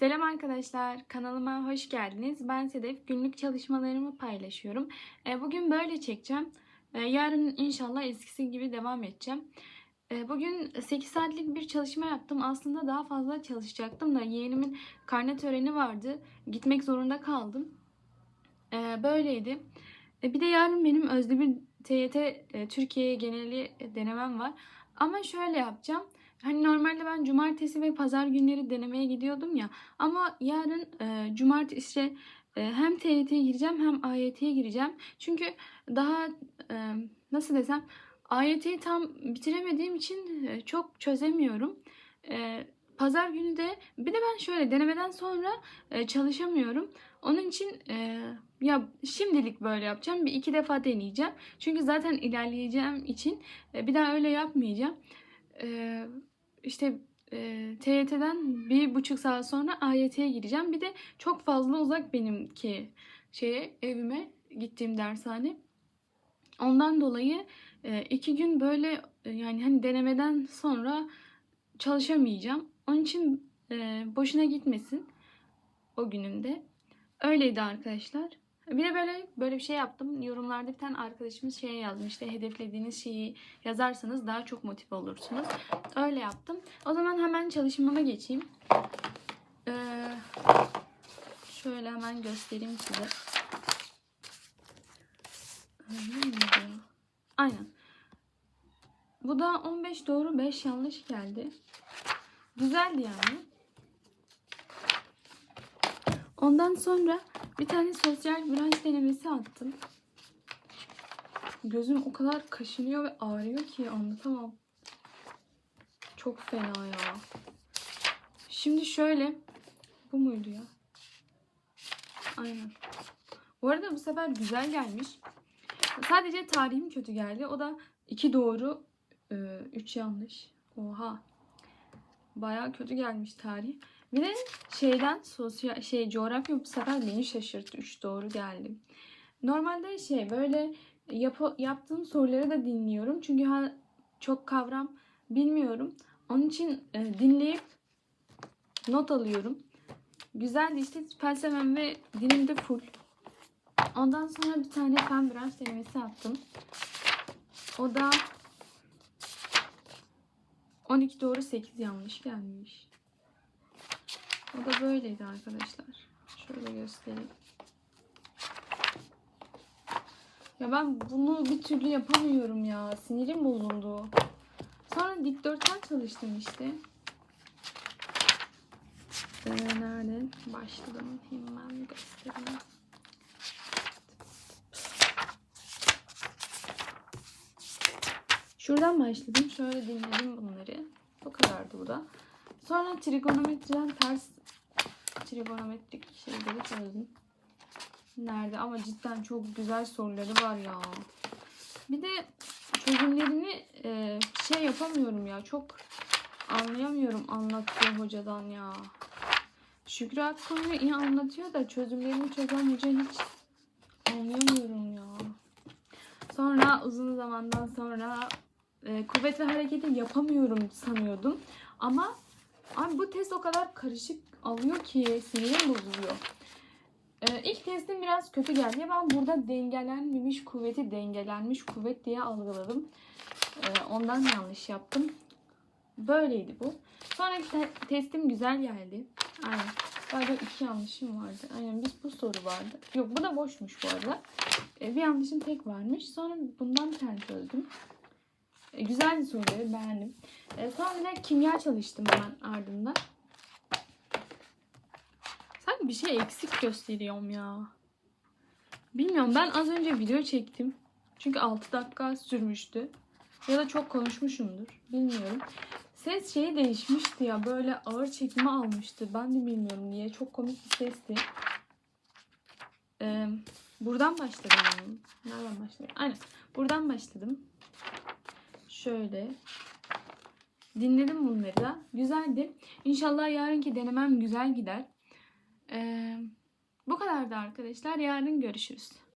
Selam arkadaşlar, kanalıma hoş geldiniz. Ben Sedef, günlük çalışmalarımı paylaşıyorum. E, Bugün böyle çekeceğim. E, Yarın inşallah eskisi gibi devam edeceğim. E, Bugün 8 saatlik bir çalışma yaptım. Aslında daha fazla çalışacaktım da yeğenimin karne töreni vardı. Gitmek zorunda kaldım. Böyleydi. Bir de yarın benim Özdemir TYT e, Türkiye geneli denemem var. Ama şöyle yapacağım. Hani normalde ben cumartesi ve pazar günleri denemeye gidiyordum ya. Ama yarın e, cumartesi işte e, hem TYT'ye gireceğim hem AYT'ye gireceğim. Çünkü daha e, nasıl desem AYT'yi tam bitiremediğim için e, çok çözemiyorum. E, pazar günü de bir de ben şöyle denemeden sonra e, çalışamıyorum. Onun için e, ya şimdilik böyle yapacağım. Bir iki defa deneyeceğim. Çünkü zaten ilerleyeceğim için e, bir daha öyle yapmayacağım. E, işte e, TYT'den bir buçuk saat sonra AYT'ye gireceğim. Bir de çok fazla uzak benimki şeye evime gittiğim dershane. Ondan dolayı e, iki gün böyle e, yani hani denemeden sonra çalışamayacağım. Onun için e, boşuna gitmesin o günümde. Öyleydi arkadaşlar. Bir de böyle böyle bir şey yaptım. Yorumlarda bir tane arkadaşımız şey yazmıştı. Hedeflediğiniz şeyi yazarsanız daha çok motive olursunuz. Öyle yaptım. O zaman hemen çalışmama geçeyim. Ee, şöyle hemen göstereyim size. Aynen. Bu da 15 doğru 5 yanlış geldi. Güzeldi yani. Ondan sonra bir tane sosyal branş denemesi attım. Gözüm o kadar kaşınıyor ve ağrıyor ki anlatamam. Çok fena ya. Şimdi şöyle. Bu muydu ya? Aynen. Bu arada bu sefer güzel gelmiş. Sadece tarihim kötü geldi. O da iki doğru, e, üç yanlış. Oha. Baya kötü gelmiş tarih. Bir de şeyden sosyal şey coğrafya bu sefer beni şaşırttı. Üç doğru geldi. Normalde şey böyle yap yaptığım soruları da dinliyorum. Çünkü ha, çok kavram bilmiyorum. Onun için e, dinleyip not alıyorum. Güzeldi işte felsefem ve dinim de full. Ondan sonra bir tane fen branş denemesi attım. O da 12 doğru 8 yanlış gelmiş. O da böyleydi arkadaşlar. Şöyle göstereyim. Ya ben bunu bir türlü yapamıyorum ya. Sinirim bozuldu. Sonra dikdörtgen çalıştım işte. Ee, nerede? Başladım. Hemen göstereyim. Şuradan başladım. Şöyle dinledim bunları. Bu kadardı bu da. Sonra trigonometriden ters trigonometrik şeyleri çözdüm. Nerede? Ama cidden çok güzel soruları var ya. Bir de çözümlerini e, şey yapamıyorum ya. Çok anlayamıyorum anlattığı hocadan ya. Şükrü Akkoyun'u iyi anlatıyor da çözümlerini çözen hoca hiç anlayamıyorum ya. Sonra uzun zamandan sonra e, kuvvet ve hareketi yapamıyorum sanıyordum. Ama abi bu test o kadar karışık alıyor ki sinirim bozuluyor. Ee, ilk testim biraz kötü geldi. Ben burada dengelenmemiş kuvveti dengelenmiş kuvvet diye algıladım. Ee, ondan yanlış yaptım. Böyleydi bu. Sonraki te- testim güzel geldi. Aynen. Galiba iki yanlışım vardı. Aynen biz bu soru vardı. Yok bu da boşmuş bu arada. Ee, bir yanlışım tek varmış. Sonra bundan bir tane çözdüm. Ee, güzeldi soruları beğendim. Ee, sonra da kimya çalıştım hemen ardından. Sanki bir şey eksik gösteriyorum ya. Bilmiyorum ben az önce video çektim. Çünkü 6 dakika sürmüştü. Ya da çok konuşmuşumdur. Bilmiyorum. Ses şeyi değişmişti ya. Böyle ağır çekimi almıştı. Ben de bilmiyorum niye. Çok komik bir sesti. Ee, buradan başladım. Nereden başladım? Aynen. Buradan başladım. Şöyle. Dinledim bunları da. Güzeldi. İnşallah yarınki denemem güzel gider. Ee, bu kadardı arkadaşlar. Yarın görüşürüz.